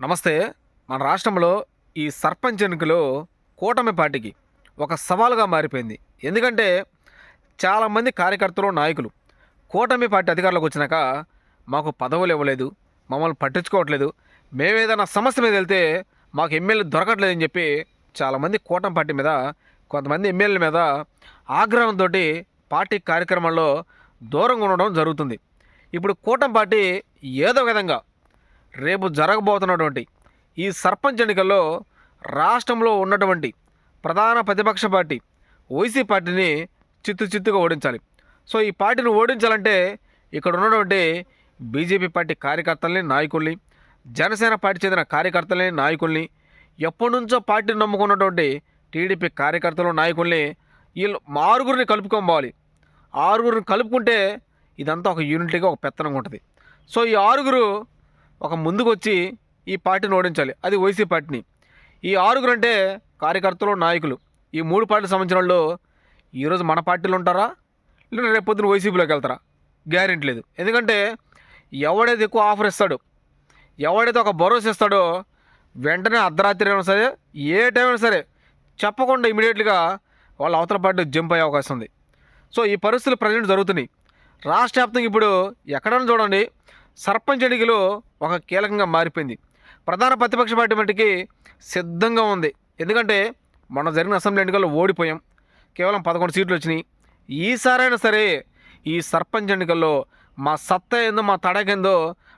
నమస్తే. మన రాష్ట్రంలో ఈ సర్పంచ్ ఎన్నికలు కూటమి పార్టీకి ఒక సవాలుగా మారిపోయింది. ఎందుకంటే చాలామంది కార్యకర్తలు నాయకులు కూటమి పార్టీ అధికారులకు వచ్చినాక మాకు పదవులు ఇవ్వలేదు మమ్మల్ని పట్టించుకోవట్లేదు మేము ఏదైనా సమస్య మీద వెళ్తే మాకు ఎమ్మెల్యే దొరకట్లేదని చెప్పి చాలామంది కూటమి పార్టీ మీద కొంతమంది ఎమ్మెల్యేల మీద ఆగ్రహంతో పార్టీ కార్యక్రమాల్లో దూరంగా ఉండడం జరుగుతుంది. ఇప్పుడు కూటమి పార్టీ ఏదో విధంగా రేపు జరగబోతున్నటువంటి ఈ సర్పంచ్ ఎన్నికల్లో రాష్ట్రంలో ఉన్నటువంటి ప్రధాన ప్రతిపక్ష పార్టీ వైసీ పార్టీని చిత్తు చిత్తుగా ఓడించాలి. సో ఈ పార్టీని ఓడించాలంటే ఇక్కడ ఉన్నటువంటి బీజేపీ పార్టీ కార్యకర్తల్ని నాయకుల్ని జనసేన పార్టీ చెందిన కార్యకర్తల్ని నాయకుల్ని ఎప్పటి నుంచో పార్టీని నమ్ముకున్నటువంటి టీడీపీ కార్యకర్తలు నాయకుల్ని వీళ్ళు ఆరుగురిని కలుపుకోవాలి. ఆరుగురిని కలుపుకుంటే ఇదంతా ఒక యూనిటీగా ఒక పెత్తనంగా ఉంటుంది. సో ఈ ఆరుగురు ఒక ముందుకు వచ్చి ఈ పార్టీని ఓడించాలి. అది వైసీ పార్టీని. ఈ ఆరుగురు అంటే కార్యకర్తలు నాయకులు. ఈ మూడు పార్టీలకు సంబంధించిన వాళ్ళు ఈరోజు మన పార్టీలో ఉంటారా? లేదా రేపు పొద్దున వైసీపీలోకి వెళ్తారా? గ్యారెంటీ లేదు. ఎందుకంటే ఎవడైతే ఎక్కువ ఆఫర్ ఇస్తాడో ఎవడైతే ఒక భరోసా ఇస్తాడో వెంటనే అర్ధరాత్రి అయినా సరే ఏ టైం అయినా సరే చెప్పకుండా ఇమీడియట్గా వాళ్ళ అవతల పార్టీ జంప్ అయ్యే అవకాశం ఉంది. సో ఈ పరిస్థితులు ప్రజెంట్ జరుగుతున్నాయి. రాష్ట్ర వ్యాప్తంగా ఇప్పుడు ఎక్కడైనా చూడండి సర్పంచ్ ఎన్నికలు ఒక కీలకంగా మారిపోయింది. ప్రధాన ప్రతిపక్ష పార్టీ మట్టికి సిద్ధంగా ఉంది. ఎందుకంటే మొన్న జరిగిన అసెంబ్లీ ఎన్నికల్లో ఓడిపోయాం. కేవలం పదకొండు సీట్లు వచ్చినాయి. ఈసారైనా సరే ఈ సర్పంచ్ ఎన్నికల్లో మా సత్తా ఏందో మా తడకేందో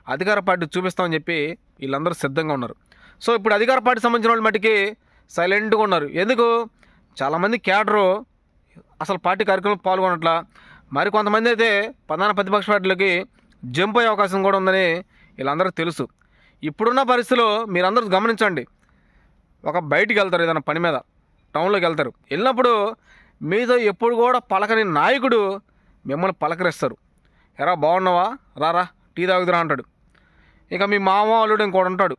అధికార పార్టీ చూపిస్తామని చెప్పి వీళ్ళందరూ సిద్ధంగా ఉన్నారు. సో ఇప్పుడు అధికార పార్టీ సంబంధించిన వాళ్ళ మట్టికి సైలెంట్గా ఉన్నారు. ఎందుకు? చాలామంది క్యాడరు అసలు పార్టీ కార్యక్రమం పాల్గొనట్లా. మరి కొంతమంది అయితే ప్రధాన ప్రతిపక్ష పార్టీలకి జంప్ అయ్యే అవకాశం కూడా ఉందని వీళ్ళందరికీ తెలుసు. ఇప్పుడున్న పరిస్థితిలో మీరందరూ గమనించండి. ఒక బయటికి వెళ్తారు ఏదైనా పని మీద టౌన్లోకి వెళ్తారు. వెళ్ళినప్పుడు మీతో ఎప్పుడు కూడా పలకని నాయకుడు మిమ్మల్ని పలకరిస్తారు. ఎరా బాగున్నావా? రారా టీ తాగుదురా అంటాడు. ఇక మీ మామ అల్లుడు ఇంకోటి ఉంటాడు.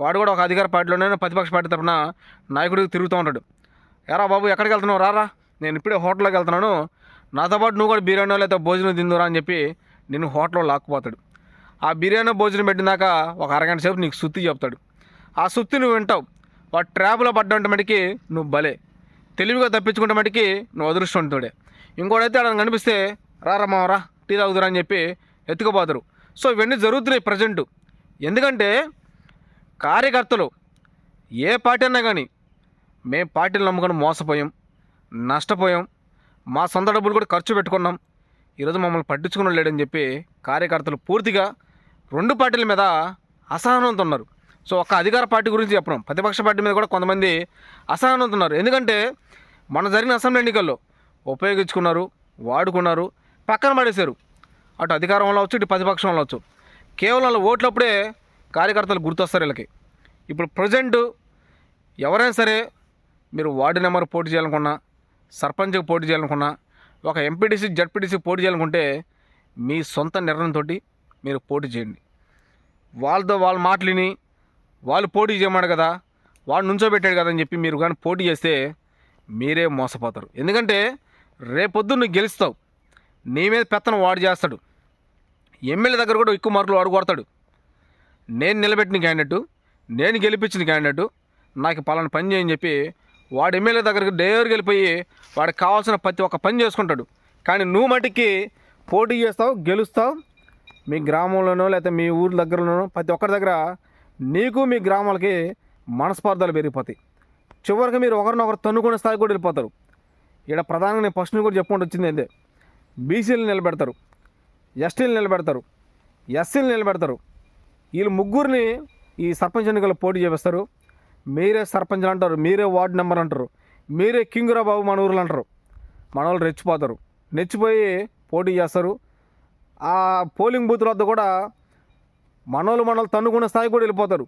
వాడు కూడా ఒక అధికార పార్టీలోనే ప్రతిపక్ష పార్టీ తరఫున నాయకుడికి తిరుగుతూ ఉంటాడు. ఎరా బాబు ఎక్కడికి వెళ్తున్నావు? రారా. నేను ఇప్పుడే హోటల్లోకి వెళ్తున్నాను. నాతో పాటు నువ్వు కూడా బిర్యానీ లేకపోతే భోజనం తిందురా అని చెప్పి నిన్ను హోటల్లో లాక్కుపోతాడు. ఆ బిర్యానీ భోజనం పెట్టినాక ఒక అరగంట సేపు నీకు సుత్తి చెప్తాడు. ఆ సుత్తి నువ్వు వింటావు. వాడు ట్రాప్లో పడ్డంటే మటుకి నువ్వు భలే తెలివిగా తప్పించుకుంటే మటుకి నువ్వు అదృష్టవంతుడే. ఇంకోటైతే అక్కడ కనిపిస్తే రారా టీ తాగుదురా అని చెప్పి ఎత్తుకుపోతారు. సో ఇవన్నీ జరుగుతున్నాయి ప్రజెంట్. ఎందుకంటే కార్యకర్తలు ఏ పార్టీ అన్నా కానీ మేము పార్టీలు నమ్ముకొని మోసపోయాం నష్టపోయాం మా సొంత డబ్బులు కూడా ఖర్చు పెట్టుకున్నాం. ఈరోజు మమ్మల్ని పట్టించుకుని లేడని చెప్పి కార్యకర్తలు పూర్తిగా రెండు పార్టీల మీద అసహనంతో ఉన్నారు సో ఒక అధికార పార్టీ గురించి చెప్పడం ప్రతిపక్ష పార్టీ మీద కూడా కొంతమంది అసహనంతో ఉన్నారు ఎందుకంటే మన జరిగిన అసెంబ్లీ ఎన్నికల్లో ఉపయోగించుకున్నారు వాడుకున్నారు పక్కన పడేశారు. అటు అధికారంలో వచ్చు ఇటు ప్రతిపక్షంలో వచ్చు. కేవలం వాళ్ళ ఓట్లప్పుడే కార్యకర్తలు గుర్తొస్తారు వీళ్ళకి. ఇప్పుడు ప్రజెంట్ ఎవరైనా సరే మీరు వార్డు నెంబర్ పోటీ చేయాలనుకున్నా సర్పంచ్కి పోటీ చేయాలనుకున్నా ఒక ఎంపీటీసీ జడ్పీటీసీ పోటీ చేయాలనుకుంటే మీ సొంత నిర్ణయంతో మీరు పోటీ చేయండి. వాళ్ళతో వాళ్ళ మాటలు విని వాళ్ళు పోటీ చేయమన్నాడు కదా వాడు నుంచోబెట్టాడు కదా అని చెప్పి మీరు కానీ పోటీ చేస్తే మీరే మోసపోతారు. ఎందుకంటే రేపొద్దు నువ్వు గెలుస్తావు. నీ మీద పెత్తనం వాడు చేస్తాడు. ఎమ్మెల్యే దగ్గర కూడా ఎక్కువ మార్కులు వాడు కొడతాడు. నేను నిలబెట్టిన క్యాండిడేటు నేను గెలిపించిన క్యాండిడేటు నాకు పలానా పని చేయని చెప్పి వాడు ఎమ్మెల్యే దగ్గరికి డైరెక్ట్గా వెళ్ళిపోయి వాడికి కావాల్సిన ప్రతి ఒక్క పని చేసుకుంటాడు. కానీ నువ్వు మటుకి పోటీ చేస్తావు గెలుస్తావు. మీ గ్రామంలోనో లేకపోతే మీ ఊరి దగ్గరలోనో ప్రతి ఒక్కరి దగ్గర నీకు మీ గ్రామాలకి మనస్పర్ధలు పెరిగిపోతాయి. చివరికి మీరు ఒకరినొకరు తన్నుకునే స్థాయి కూడా వెళ్ళిపోతారు. ఇక్కడ ప్రధానంగా నేను ఫస్ట్ కూడా చెప్పుకుంటూ వచ్చింది ఏంటంటే బీసీలు నిలబెడతారు ఎస్టీలు నిలబెడతారు ఎస్సీలు నిలబెడతారు. వీళ్ళు ముగ్గురిని ఈ సర్పంచ్ ఎన్నికల్లో పోటీ చేపిస్తారు. మీరే సర్పంచ్లు అంటారు మీరే వార్డు నెంబర్ అంటారు మీరే కింగురా బాబు మన ఊర్లు అంటారు. మన వాళ్ళు రెచ్చిపోతారు. నెచ్చిపోయి పోటీ చేస్తారు. ఆ పోలింగ్ బూత్ వద్ద కూడా మనోళ్ళు మనోళ్ళు తన్నుకునే స్థాయి కూడా వెళ్ళిపోతారు.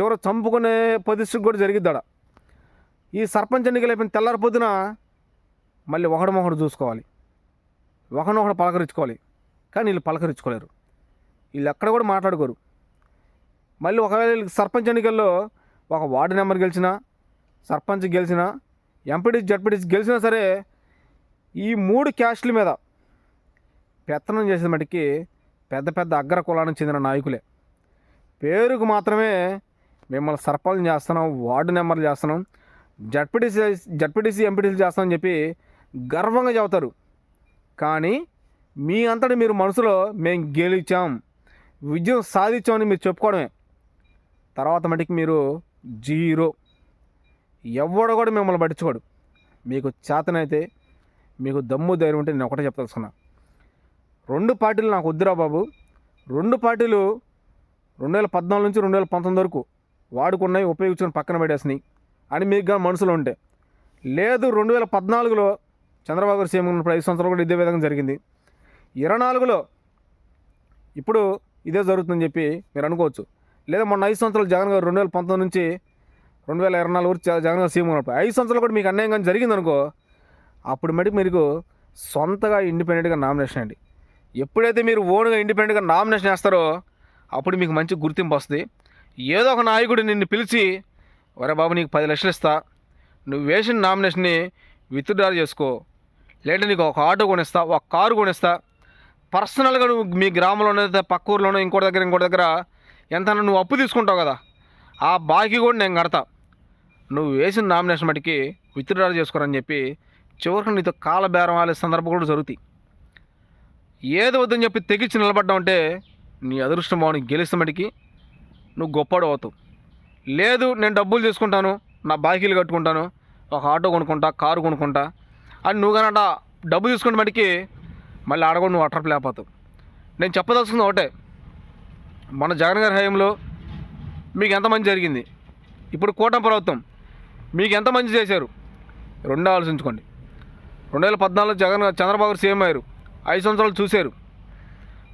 చివర చంపుకునే పరిస్థితి కూడా జరిగిద్దాడ. ఈ సర్పంచ్ ఎన్నికలు అయిపోయిన తెల్లారి పొద్దున మళ్ళీ ఒకడు చూసుకోవాలి. ఒకనొకడు పలకరించుకోవాలి. కానీ వీళ్ళు పలకరించుకోలేరు. వీళ్ళు ఎక్కడ కూడా మాట్లాడుకోరు. మళ్ళీ ఒకవేళ వీళ్ళకి సర్పంచ్ ఎన్నికల్లో ఒక వార్డు నెంబర్ గెలిచినా సర్పంచ్ గెలిచినా ఎంపీటీ జడ్పీటీ గెలిచినా సరే ఈ మూడు క్యాస్ట్ల మీద పెత్తనం చేసిన మటుకి పెద్ద పెద్ద అగ్ర కులానికి చెందిన నాయకులే. పేరుకు మాత్రమే మిమ్మల్ని సర్పంచ్ చేస్తున్నాం వార్డు నెంబర్లు చేస్తున్నాం జడ్పీటీసీ జడ్పీటీసీ ఎంపీటీసీ చేస్తామని చెప్పి గర్వంగా చెబుతారు. కానీ మీ అంతటి మీరు మనసులో మేము గెలిచాం విజయం సాధించామని మీరు చెప్పుకోవడమే. తర్వాత మటుకు మీరు జీరో. ఎవడు కూడా మిమ్మల్ని పట్టించుకోడు. మీకు చేతనైతే మీకు దమ్ము ధైర్యం ఉంటే నేను ఒకటే చెప్పదలుచుకున్నా. రెండు పార్టీలు నాకు వద్దురా బాబు. రెండు పార్టీలు రెండు వేల పద్నాలుగు నుంచి రెండు వేల పంతొమ్మిది వరకు వాడుకున్నాయి ఉపయోగించుకొని పక్కన పడేసినాయి అని మీకు కానీ మనసులో ఉంటే. లేదు రెండు వేల పద్నాలుగులో చంద్రబాబు గారు సీఎం ఉన్నప్పుడు ఐదు సంవత్సరాలు కూడా ఇదే విధంగా జరిగింది. ఇరవై నాలుగులో ఇప్పుడు ఇదే జరుగుతుందని చెప్పి మీరు అనుకోవచ్చు. లేదా మొన్న ఐదు సంవత్సరాలు జగన్ గారు రెండు వేల పంతొమ్మిది నుంచి రెండు వేల ఇరవై నాలుగు వరకు జగన్ గారు సీఎం ఉన్నప్పుడు. ఐదు సంవత్సరాలు కూడా మీకు అన్యాయం కానీ జరిగిందనుకో అప్పుడు మటుకు మీకు సొంతగా ఇండిపెండెంట్గా నామినేషన్ అండి. ఎప్పుడైతే మీరు ఓన్గా ఇండిపెండెంట్గా నామినేషన్ వేస్తారో అప్పుడు మీకు మంచి గుర్తింపు వస్తుంది. ఏదో ఒక నాయకుడు నిన్ను పిలిచి ఒరే బాబు నీకు పది లక్షలు ఇస్తా. నువ్వు వేసిన నామినేషన్ని విత్డ్రా చేసుకో. లేదంటే నీకు ఒక ఆటో కొనిస్తా ఒక కారు కొనిస్తా. పర్సనల్గా నువ్వు మీ గ్రామంలోనే పక్క ఊర్లోనో ఇంకోటి దగ్గర ఇంకోటి దగ్గర ఎంత నువ్వు అప్పు తీసుకుంటావు కదా ఆ బాకీ కూడా నేను కడతా. నువ్వు వేసిన నామినేషన్ మటుకి విత్డ్రా చేసుకోరని చెప్పి చివరికి నీతో కాల బేరం ఆలే సందర్భం కూడా జరుగుతాయి. ఏది వద్దని చెప్పి తెగించి నిలబడ్డావు అంటే నీ అదృష్టం బాగుని గెలిస్తే మటుకి నువ్వు గొప్పడు అవుతావు. లేదు నేను డబ్బులు తీసుకుంటాను నా బాకీలు కట్టుకుంటాను ఒక ఆటో కొనుక్కుంటా కారు కొనుక్కుంటా అని నువ్వు కనుక డబ్బు తీసుకున్న మటుకి మళ్ళీ ఆడకుండా నువ్వు అట్రప్ లేకపోతావు. నేను చెప్పదలుచుకుంది ఒకటే మన జగన్ గారి హయాంలో మీకు ఎంత మంచి జరిగింది? ఇప్పుడు కూటమి ప్రభుత్వం మీకు ఎంత మంచి చేశారు? రెండు ఆలోచించుకోండి. రెండు వేల పద్నాలుగులో జగన్ చంద్రబాబు గారు సీఎం అయ్యారు. ఐదు సంవత్సరాలు చూశారు.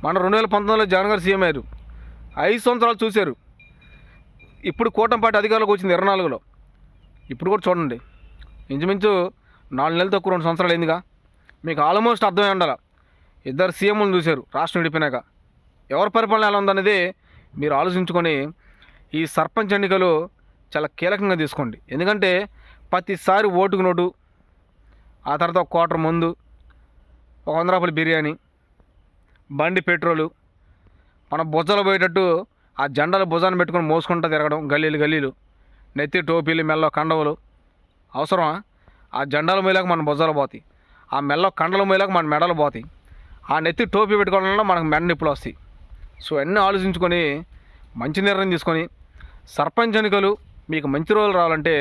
మన రెండు వేల పంతొమ్మిదిలో జగన్ గారు సీఎం అయ్యారు. ఐదు సంవత్సరాలు చూశారు. ఇప్పుడు కూటమి పార్టీ అధికారులకు వచ్చింది ఇరవై నాలుగులో. ఇప్పుడు కూడా చూడండి. ఇంచుమించు నాలుగు నెలలు తక్కువ రెండు సంవత్సరాలు అయిందిగా. మీకు ఆల్మోస్ట్ అర్థమై ఉండాలి? ఇద్దరు సీఎంలు చూశారు రాష్ట్రం విడిపోయినాక. ఎవరి పరిపాలన ఎలా ఉందనేది మీరు ఆలోచించుకొని ఈ సర్పంచ్ ఎన్నికలు చాలా కీలకంగా తీసుకోండి. ఎందుకంటే ప్రతిసారి ఓటుకు నోటు ఆ తర్వాత ఒక క్వార్టర్ ముందు ఒక వంద రూపాయల బిర్యానీ బండి పెట్రోలు మన భుజాలు పోయేటట్టు ఆ జెండాలు భుజాన్ని పెట్టుకొని మోసుకుంటూ తిరగడం గల్లీలు గల్లీలు నెత్తి టోపీలు మెల్ల కండవలు అవసరమా? ఆ జెండాల మోయలేక మన భుజాలు పోతాయి. ఆ మెల్ల కండల మోయలేక మన మెడలు పోతాయి. ఆ నెత్తి టోపీ పెట్టుకోవడం వల్ల మనకు మెడ నిప్పులు వస్తాయి. సో అన్నీ ఆలోచించుకొని మంచి నిర్ణయం తీసుకొని సర్పంచ్ ఎన్నికలు మీకు మంచి రోజులు రావాలంటే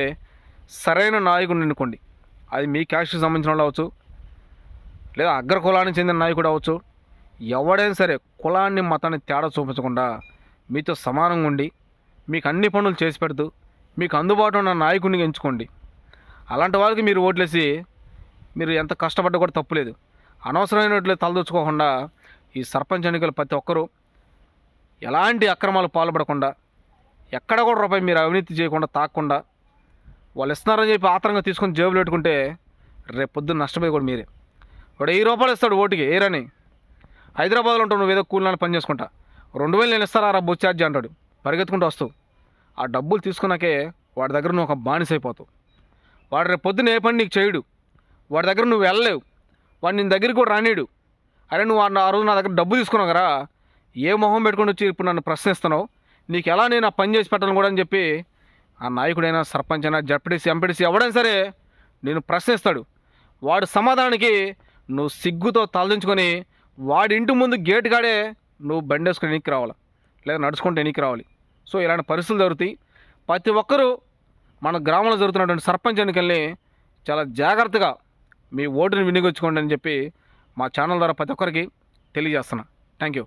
సరైన నాయకుడిని ఎన్నుకోండి. అది మీ క్యాస్ట్కి సంబంధించిన వాళ్ళు అవ్వచ్చు లేదా అగ్ర కులానికి చెందిన నాయకుడు అవ్వచ్చు ఎవడైనా సరే కులాన్ని మతాన్ని తేడా చూపించకుండా మీతో సమానంగా ఉండి మీకు అన్ని పనులు చేసి పెడుతూ మీకు అందుబాటులో ఉన్న నాయకుడిని ఎంచుకోండి. అలాంటి వాళ్ళకి మీరు ఓట్లేసి మీరు ఎంత కష్టపడ్డా కూడా తప్పులేదు. అనవసరమైనట్లు తలదొచ్చుకోకుండా ఈ సర్పంచ్ ఎన్నికలు ప్రతి ఒక్కరూ ఎలాంటి అక్రమాలు పాల్పడకుండా ఎక్కడ కూడా రూపాయి మీరు అవినీతి చేయకుండా తాకకుండా వాళ్ళు ఇస్తున్నారని చెప్పి ఆత్రంగా తీసుకొని జేబులు పెట్టుకుంటే రేపు పొద్దున్న నష్టపోయి కూడా మీరే. వాడు వెయ్యి రూపాయలు ఇస్తాడు ఓటుకి ఏరని హైదరాబాద్లో ఉంటావు నువ్వు ఏదో కూలినాలు పని చేసుకుంటా. రెండు వేలు నేను ఇస్తారా రా బొచ్చు ఛార్జీ అంటాడు. పరిగెత్తుకుంటూ వస్తావు ఆ డబ్బులు తీసుకున్నాకే వాడి దగ్గర నువ్వు ఒక బానిస అయిపోతావు. వాడు రేపు పొద్దున్న ఏ పని నీకు చేయడు? వాడి దగ్గర నువ్వు వెళ్ళలేవు. వాడు నీ దగ్గరికి కూడా రానీడు అరే నువ్వు ఆ రోజు నా దగ్గర డబ్బు తీసుకున్నావు కదా ఏ మొహం పెట్టుకుని వచ్చి ఇప్పుడు నన్ను ప్రశ్నిస్తున్నావు? నీకు ఎలా నేను ఆ పని చేసి పెట్టాలని కూడా అని చెప్పి ఆ నాయకుడైనా సర్పంచ్ అయినా జడ్పీటీసీ ఎంపీటీసీ ఎవడైనా సరే నేను ప్రశ్నిస్తాడు. వాడు సమాధానానికి నువ్వు సిగ్గుతో తలదించుకొని వాడి ఇంటి ముందు గేట్ కాడే నువ్వు బండేసుకుని ఎనికి రావాలి. లేదా నడుచుకుంటూ ఎన్నికి రావాలి. సో ఇలాంటి పరిస్థితులు జరుగుతాయి. ప్రతి ఒక్కరూ మన గ్రామంలో జరుగుతున్నటువంటి సర్పంచ్ ఎన్నికల్ని చాలా జాగ్రత్తగా మీ ఓటుని వినియోగించుకోండి అని చెప్పి మా ఛానల్ ద్వారా ప్రతి ఒక్కరికి తెలియజేస్తున్నా. Thank you